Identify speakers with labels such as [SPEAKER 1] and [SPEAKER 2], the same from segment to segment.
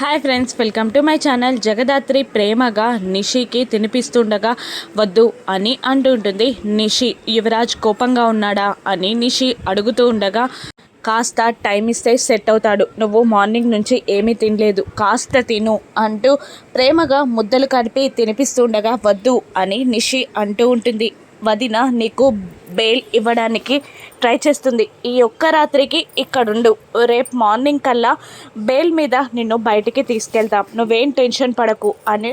[SPEAKER 1] Hi friends welcome to my channel Jagadhatri ప్రేమగా నిషికి తినిపిస్తుండగా వద్దు అని అంటూ ఉంటుంది నిషి. యువరాజ్ కోపంగా ఉన్నాడా అని నిషి అడుగుతూ ఉండగా కాస్త టైం ఇస్తే సెట్ అవుతాడు. నువ్వు మార్నింగ్ నుంచి ఏమీ తినలేదు. కాస్త తిను అంటూ ప్రేమగా ముద్దలు కలిపి తినిపిస్తుండగా వద్దు అని నిషి అంటూ ఉంటుంది. వదిన నీకు బెయిల్ ఇవ్వడానికి ట్రై చేస్తుంది. ఈ ఒక్క రాత్రికి ఇక్కడుండు. రేపు మార్నింగ్ కల్లా బెయిల్ మీద నిన్ను బయటికి తీసుకెళ్తాం. నువ్వేం టెన్షన్ పడకు అని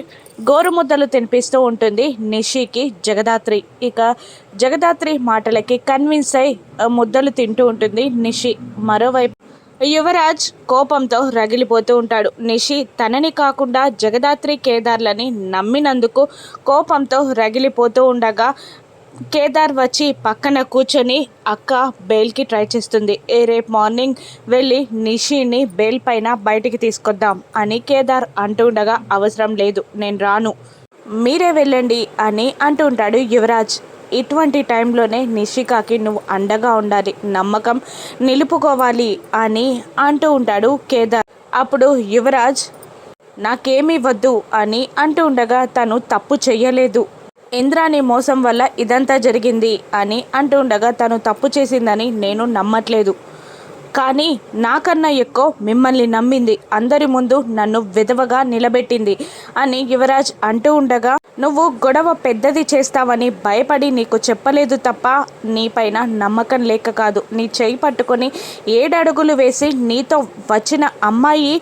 [SPEAKER 1] గోరుముద్దలు తినిపిస్తూ ఉంటుంది నిషికి జగదాత్రి. ఇక జగదాత్రి మాటలకి కన్విన్స్ అయి ముద్దలు తింటూ ఉంటుంది నిషి. మరోవైపు యువరాజ్ కోపంతో రగిలిపోతూ ఉంటాడు. నిషి తనని కాకుండా జగదాత్రి కేదార్లని నమ్మినందుకు కోపంతో రగిలిపోతూ ఉండగా కేదార్ వచ్చి పక్కన కూర్చొని అక్క బెయిల్కి ట్రై చేస్తుంది. ఏ రేపు మార్నింగ్ వెళ్ళి నిషిని బెయిల్ పైన బయటికి తీసుకొద్దాం అని కేదార్ అంటుండగా అవసరం లేదు నేను రాను. మీరే వెళ్ళండి అని అంటూ ఉంటాడు యువరాజ్. ఇటువంటి టైంలోనే నిషికాకి నువ్వు అండగా ఉండాలి నమ్మకం నిలుపుకోవాలి అని అంటూ ఉంటాడు కేదార్. అప్పుడు యువరాజ్ నాకేమీ వద్దు అని అంటూ ఉండగా తను తప్పు చేయలేదు ఇంద్రాని మోసం వల్ల ఇదంతా జరిగింది అని అంటూ ఉండగా తను తప్పు చేసిందని నేను నమ్మట్లేదు. కానీ నాకన్నా ఎక్కువ మిమ్మల్ని నమ్మింది. అందరి ముందు నన్ను విధవగా నిలబెట్టింది అని యువరాజ్ అంటూ ఉండగా నువ్వు గొడవ పెద్దది చేస్తావని భయపడి నీకు చెప్పలేదు తప్ప నీపైన నమ్మకం లేక కాదు. నీ చేయి పట్టుకొని ఏడడుగులు వేసి నీతో వచ్చిన అమ్మాయి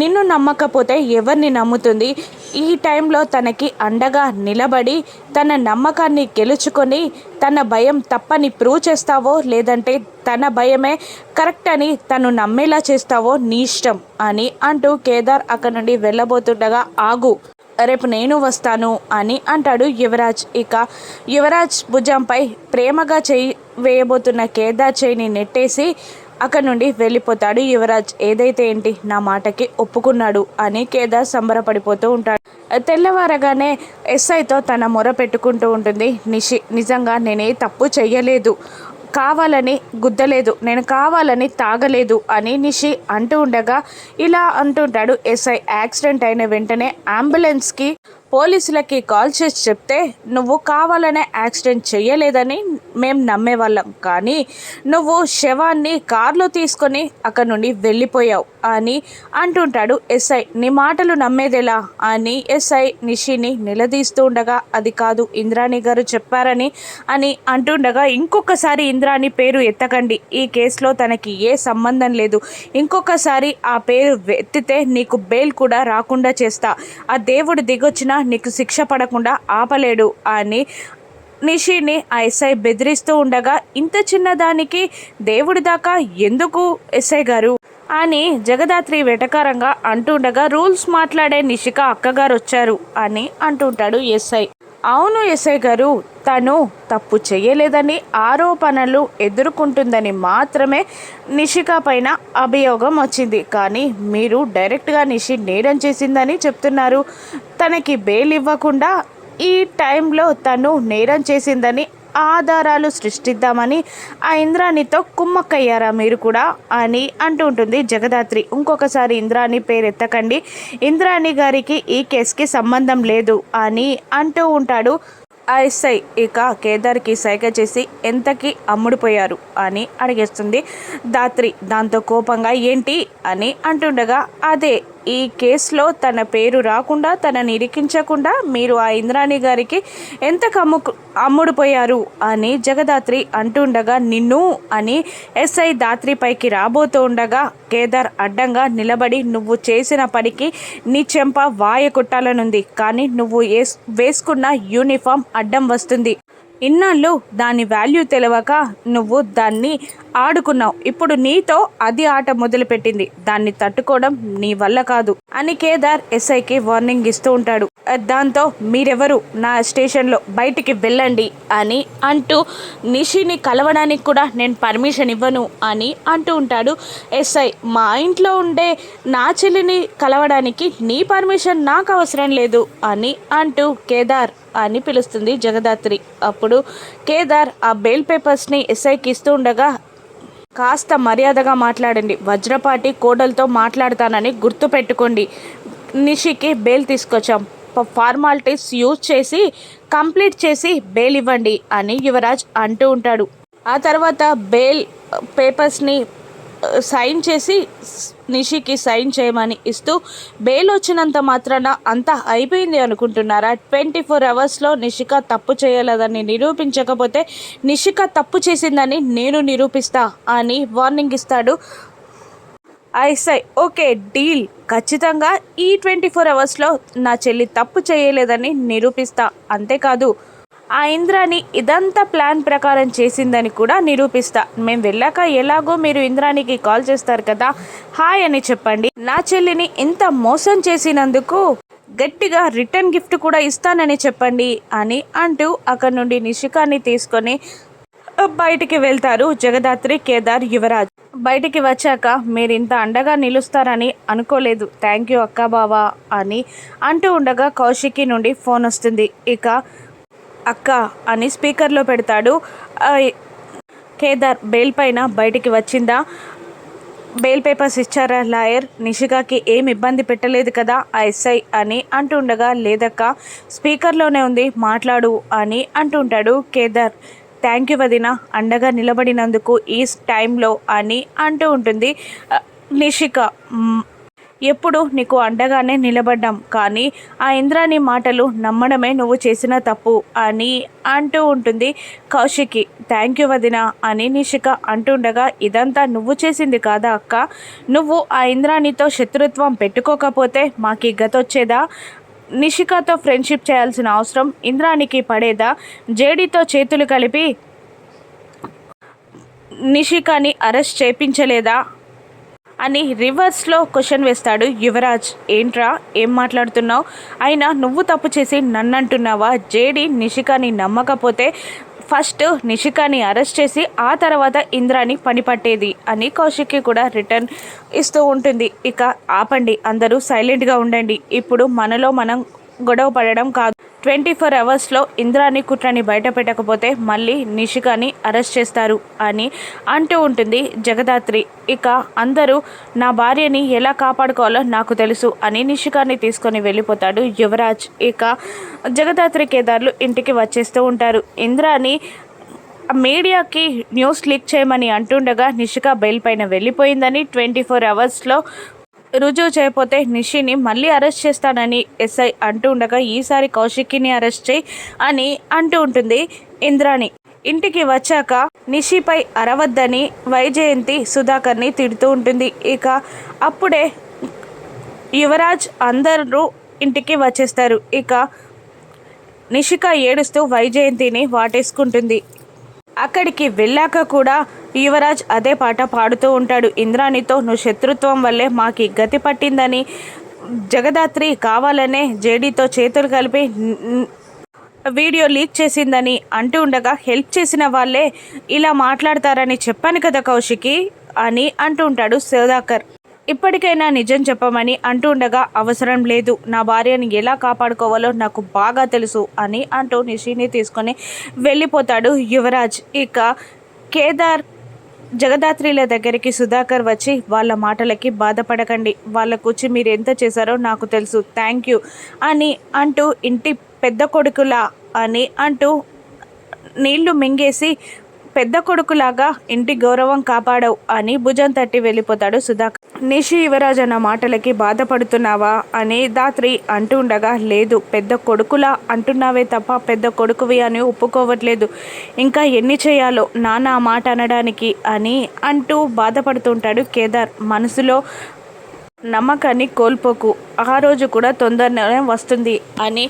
[SPEAKER 1] నిన్ను నమ్మకపోతే ఎవరిని నమ్ముతుంది? ఈ టైంలో తనకి అండగా నిలబడి తన నమ్మకాన్ని గెలుచుకొని తన భయం తప్పని ప్రూవ్ చేస్తావో లేదంటే తన భయమే కరెక్ట్ అని తను నమ్మేలా చేస్తావో నీ ఇష్టం అని అంటూ కేదార్ అక్కడి నుండి వెళ్ళబోతుండగా ఆగు రేపు నేను వస్తాను అని అంటాడు యువరాజ్. ఇక యువరాజ్ భుజంపై ప్రేమగా చేయి వేయబోతున్న కేదార్ చేయిని నెట్టేసి అక్కడ నుండి వెళ్ళిపోతాడు యువరాజ్. ఏదైతే ఏంటి? నా మాటకి ఒప్పుకున్నాడు అని కేదార్ సంబరపడిపోతూ ఉంటాడు. తెల్లవారగానే ఎస్ఐతో తన మొర పెట్టుకుంటూ ఉంటుంది. నిషి నిజంగా నేనే తప్పు చేయలేదు కావాలని గుద్దలేదు. నేను కావాలని తాగలేదు అని నిషి అంటూ ఉండగా ఇలా అంటుంటాడు ఎస్ఐ. యాక్సిడెంట్ అయిన వెంటనే అంబులెన్స్కి పోలీసులకి కాల్ చేసి చెప్తే నువ్వు కావాలనే యాక్సిడెంట్ చేయలేదని మేము నమ్మేవాళ్ళం. కానీ నువ్వు శవాన్ని కార్లో తీసుకొని అక్కడ నుండి వెళ్ళిపోయావు. అని అంటుంటాడు ఎస్ఐ. నీ మాటలు నమ్మేదెలా? అని ఎస్ఐ నిషిని నిలదీస్తూ ఉండగా అది కాదు ఇంద్రాణి గారు చెప్పారని అని అంటుండగా ఇంకొకసారి ఇంద్రాణి పేరు ఎత్తకండి. ఈ కేసులో తనకి ఏ సంబంధం లేదు. ఇంకొకసారి ఆ పేరు ఎత్తితే నీకు బెయిల్ కూడా రాకుండా చేస్తా. ఆ దేవుడు దిగొచ్చినా నీకు శిక్ష పడకుండా ఆపలేడు అని నిషిని ఆ ఎస్ఐ బెదిరిస్తూ ఉండగా ఇంత చిన్నదానికి దేవుడి దాకా ఎందుకు ఎస్ఐ గారు? అని జగదాత్రి వెటకారంగా అంటుండగా రూల్స్ మాట్లాడే నిషిక అక్కగారు వచ్చారు అని అంటుంటాడు ఎస్ఐ. అవును ఎస్ఐ గారు తను తప్పు చేయలేదని ఆరోపణలు ఎదుర్కొంటుందని మాత్రమే నిషిక పైన అభియోగం వచ్చింది. కానీ మీరు డైరెక్ట్గా నిషి నేరం చేసిందని చెప్తున్నారు. తనకి బెయిల్ ఇవ్వకుండా ఈ టైంలో తను నేరం చేసిందని ఆధారాలు సృష్టిద్దామని ఆ ఇంద్రాణితో కుమ్మక్కయ్యారా మీరు కూడా అని అంటూ ఉంటుంది జగదాత్రి. ఇంకొకసారి ఇంద్రాణి పేరు ఎత్తకండి. ఇంద్రాణి గారికి ఈ కేసుకి సంబంధం లేదు అని అంటూ ఉంటాడు. ఆ ఇక కేదార్కి సైగ చేసి ఎంతకి అమ్ముడుపోయారు అని అడిగేస్తుంది. దాత్రి దాంతో కోపంగా ఏంటి అని అంటుండగా అదే ఈ కేసులో తన పేరు రాకుండా తనని ఇరికించకుండా మీరు ఆ ఇంద్రాణి గారికి ఎంత కమ్ము అమ్ముడుపోయారు అని జగదాత్రి అంటుండగా నిన్ను అని ఎస్ఐ దాత్రి పైకి రాబోతూ ఉండగా కేదార్ అడ్డంగా నిలబడి నువ్వు చేసిన పనికి నీ చెంప వాయ కుట్టాలనుంది. కానీ నువ్వు వేస్ వేసుకున్న యూనిఫామ్ అడ్డం వస్తుంది. ఇన్నాళ్ళు దాని వాల్యూ తెలియక నువ్వు దాన్ని ఆడుకున్నావు. ఇప్పుడు నీతో అది ఆట మొదలుపెట్టింది. దాన్ని తట్టుకోవడం నీ వల్ల కాదు అని కేదార్ ఎస్ఐకి వార్నింగ్ ఇస్తూ ఉంటాడు. దాంతో మీరెవరు? నా స్టేషన్లో బయటికి వెళ్ళండి అని అంటూ నిషిని కలవడానికి కూడా నేను పర్మిషన్ ఇవ్వను అని అంటూ ఉంటాడు ఎస్ఐ. మా ఇంట్లో ఉండే నా చెల్లిని కలవడానికి నీ పర్మిషన్ నాకు అవసరం లేదు అని అంటూ కేదార్ అని పిలుస్తుంది జగదాత్రి. అప్పుడు కేదార్ ఆ బెయిల్ పేపర్స్ని ఎస్ఐకి ఇస్తూ ఉండగా కాస్త మర్యాదగా మాట్లాడండి. వజ్రపాటి కోడలతో మాట్లాడతానని గుర్తు పెట్టుకోండి. నిషికి బెయిల్ తీసుకొచ్చాం. ఫార్మాలిటీస్ యూజ్ చేసి కంప్లీట్ చేసి బెయిల్ ఇవ్వండి అని యువరాజ్ అంటూ ఉంటాడు. ఆ తర్వాత బెయిల్ పేపర్స్ని సైన్ చేసి నిషికి సైన్ చేయమని ఇస్తూ బెయిల్ వచ్చినంత మాత్రాన అంతా అయిపోయింది అనుకుంటున్నారా? ట్వంటీ ఫోర్ అవర్స్లో నిషిక తప్పు చేయలేదని నిరూపించకపోతే నిషిక తప్పు చేసిందని నేను నిరూపిస్తా అని వార్నింగ్ ఇస్తాడు ఐసై. Okay deal. ఖచ్చితంగా ఈ ట్వంటీ ఫోర్ అవర్స్లో నా చెల్లి తప్పు చేయలేదని నిరూపిస్తా. అంతేకాదు ఆ ఇంద్రాని ఇదంతా ప్లాన్ ప్రకారం చేసిందని కూడా నిరూపిస్తా. మేము వెళ్ళాక ఎలాగో మీరు ఇంద్రానికి కాల్ చేస్తారు కదా హాయ్ అని చెప్పండి. నా చెల్లిని ఇంత మోసం చేసినందుకు గట్టిగా రిటర్న్ గిఫ్ట్ కూడా ఇస్తానని చెప్పండి అని అంటూ అక్కడి నుండి నిషికాన్ని తీసుకొని బయటికి వెళ్తారు జగదాత్రి కేదార్ యువరాజ్. బయటికి వచ్చాక మీరు ఇంత అండగా నిలుస్తారని అనుకోలేదు. థ్యాంక్ యూ అక్క బావా అని అంటూ ఉండగా కౌశికి నుండి ఫోన్ వస్తుంది. ఇక అక్క అని స్పీకర్లో పెడతాడు. కేదార్ బెయిల్ పైన బయటికి వచ్చిందా? బెయిల్ పేపర్స్ ఇచ్చారా లాయర్? నిషికాకి ఏం ఇబ్బంది పెట్టలేదు కదా ఆ అని అంటుండగా లేదక్క స్పీకర్లోనే ఉంది మాట్లాడు అని అంటుంటాడు కేదార్. థ్యాంక్ యూ వదిన అండగా నిలబడినందుకు ఈ టైంలో అని అంటూ ఉంటుంది. నిషిక ఎప్పుడు నీకు అండగానే నిలబడ్డాం కానీ ఆ ఇంద్రాని మాటలు నమ్మడమే నువ్వు చేసిన తప్పు అని అంటూ ఉంటుంది కౌశికి. థ్యాంక్ యూ వదిన అని నిషిక అంటుండగా ఇదంతా నువ్వు చేసింది కాదా అక్క? నువ్వు ఆ ఇంద్రానితో శత్రుత్వం పెట్టుకోకపోతే మాకు గతొచ్చేదా నిషికతో ఫ్రెండ్షిప్ చేయాల్సిన అవసరం ఇంద్రానికి పడేదా? జేడీతో చేతులు కలిపి నిషికాని అరెస్ట్ చేపించలేదా? అని రివర్స్లో క్వశ్చన్ వేస్తాడు యువరాజ్. ఏంట్రా? ఏం మాట్లాడుతున్నావు? అయినా నువ్వు తప్పు చేసి నన్ను అంటున్నావా జేడి నిషికాని నమ్మకపోతే ఫస్ట్ నిషికాని అరెస్ట్ చేసి ఆ తర్వాత ఇంద్రాని పనిపట్టేది అని కౌశిక్కి కూడా రిటర్న్ ఇస్తూ ఉంటుంది. ఇక ఆపండి అందరూ సైలెంట్గా ఉండండి. ఇప్పుడు మనలో మనం గొడవ పడడం కాదు. ట్వంటీ ఫోర్ అవర్స్లో ఇంద్రాని కుట్రని బయట పెట్టకపోతే మళ్ళీ నిషికాని అరెస్ట్ చేస్తారు అని అంటూ ఉంటుంది జగదాత్రి. ఇక అందరూ నా భార్యని ఎలా కాపాడుకోవాలో నాకు తెలుసు అని నిషికాని తీసుకొని వెళ్ళిపోతాడు యువరాజ్. ఇక జగదాత్రి కేదార్లు ఇంటికి వచ్చేస్తూ ఉంటారు. ఇంద్రాని మీడియాకి న్యూస్ లీక్ చేయమని అంటుండగా నిషిక బెయిల్ పైన వెళ్ళిపోయిందని ట్వంటీ ఫోర్ అవర్స్లో రుజువు చేయకపోతే నిషిని మళ్ళీ అరెస్ట్ చేస్తానని ఎస్ఐ అంటూ ఉండగా ఈసారి కౌశిక్ని అరెస్ట్ చేయి అని అంటూ ఉంటుంది ఇంద్రాణి. ఇంటికి వచ్చాక నిషిపై అరవద్దని వైజయంతి సుధాకర్ని తిడుతూ ఉంటుంది. ఇక అప్పుడే యువరాజ్ అందరూ ఇంటికి వచ్చేస్తారు. ఇక నిషిక ఏడుస్తూ వైజయంతిని వాటేసుకుంటుంది. అక్కడికి వెళ్ళాక కూడా యువరాజ్ అదే పాట పాడుతూ ఉంటాడు. ఇంద్రాణితో నువ్వు శత్రుత్వం వల్లే మాకి గతి పట్టిందని జగదాత్రి కావాలనే జేడీతో చేతులు కలిపి వీడియో లీక్ చేసిందని అంటూ ఉండగా హెల్ప్ చేసిన వాళ్ళే ఇలా మాట్లాడతారని చెప్పాను కదా కౌశికి అని అంటూ ఉంటాడు సుధాకర్. ఇప్పటికైనా నిజం చెప్పమని అంటూ ఉండగా అవసరం లేదు. నా భార్యని ఎలా కాపాడుకోవాలో నాకు బాగా తెలుసు అని అంటూ నిషిని తీసుకొని వెళ్ళిపోతాడు యువరాజ్. ఇక కేదార్ జగదాత్రిల దగ్గరికి సుధాకర్ వచ్చి వాళ్ళ మాటలకి బాధపడకండి. వాళ్ళ కూర్చి మీరు ఎంత చేశారో నాకు తెలుసు. థ్యాంక్ యూ అని అంటూ ఇంటి పెద్ద కొడుకులా అని అంటూ నీళ్ళు మింగేసి పెద్ద కొడుకులాగా ఇంటి గౌరవం కాపాడవు అని భుజం తట్టి వెళ్ళిపోతాడు సుధాకర్. నిషి యువరాజ్ అన్న మాటలకి బాధపడుతున్నావా అని దాత్రి అంటూ ఉండగా లేదు పెద్ద కొడుకులా అంటున్నావే తప్ప పెద్ద కొడుకువి అని ఒప్పుకోవట్లేదు. ఇంకా ఎన్ని చేయాలో నాన్న ఆ మాట అనడానికి అని అంటూ బాధపడుతుంటాడు కేదార్. మనసులో నమ్మకాన్ని కోల్పోకు. ఆ రోజు కూడా తొందరనే వస్తుంది అని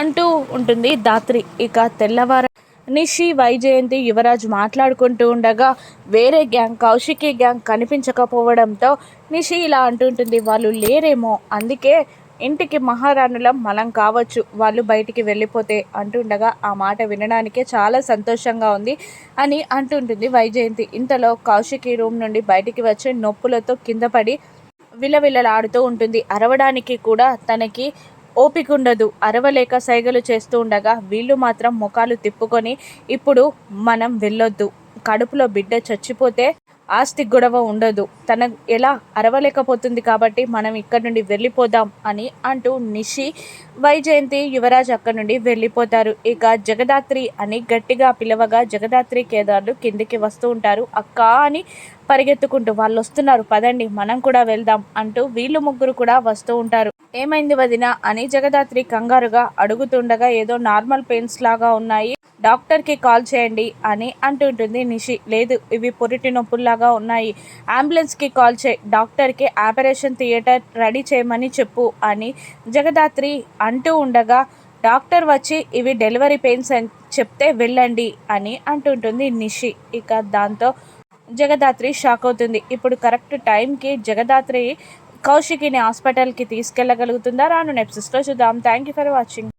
[SPEAKER 1] అంటూ ఉంటుంది దాత్రి. ఇక తెల్లవార నిషి వైజయంతి యువరాజ్ మాట్లాడుకుంటూ ఉండగా వేరే గ్యాంగ్ కౌశికి గ్యాంగ్ కనిపించకపోవడంతో నిషి ఇలా అంటుంటుంది వాళ్ళు లేరేమో అందుకే ఇంటికి మహారాణులం మనం కావచ్చు వాళ్ళు బయటికి వెళ్ళిపోతే అంటుండగా ఆ మాట వినడానికే చాలా సంతోషంగా ఉంది అని అంటుంటుంది వైజయంతి. ఇంతలో కౌశికి రూమ్ నుండి బయటికి వచ్చే నొప్పులతో కింద పడి విలవిలలాడుతూ ఉంటుంది. అరవడానికి కూడా తనకి ఓపిక ఉండదు అరవలేక సైగలు చేస్తూ ఉండగా వీళ్ళు మాత్రం ముఖాలు తిప్పుకొని ఇప్పుడు మనం వెళ్ళొద్దు. కడుపులో బిడ్డ చచ్చిపోతే ఆస్తి గొడవ ఉండదు. తన ఎలా అరవలేకపోతుంది కాబట్టి మనం ఇక్కడ నుండి వెళ్ళిపోదాం అని అంటూ నిషి వైజయంతి యువరాజ్ అక్కడి నుండి వెళ్ళిపోతారు. ఇక జగదాత్రి అని గట్టిగా పిలవగా జగదాత్రి కేదార్లు కిందికి వస్తూ ఉంటారు. అక్క అని పరిగెత్తుకుంటూ వాళ్ళు వస్తున్నారు. పదండి. మనం కూడా వెళ్దాం అంటూ వీళ్ళు ముగ్గురు కూడా వస్తూ ఉంటారు. ఏమైంది వదిన? అని జగదాత్రి కంగారుగా అడుగుతుండగా ఏదో నార్మల్ పెయిన్స్ లాగా ఉన్నాయి. డాక్టర్కి కాల్ చేయండి అని అంటుంటుంది నిషి. లేదు ఇవి పొరిటి నొప్పుల్లాగా ఉన్నాయి. అంబులెన్స్కి కాల్ చేయి. డాక్టర్కి ఆపరేషన్ థియేటర్ రెడీ చేయమని చెప్పు అని జగదాత్రి అంటూ ఉండగా డాక్టర్ వచ్చి ఇవి డెలివరీ పెయిన్స్ అని చెప్తే వెళ్ళండి అని అంటుంటుంది నిషి. ఇక దాంతో జగదాత్రి షాక్ అవుతుంది. ఇప్పుడు కరెక్ట్ టైంకి జగదాత్రి కౌశికిని హాస్పిటల్కి తీసుకెళ్ళగలుగుతుందా? రాను నెప్సిస్లో చూద్దాం. Thank you for watching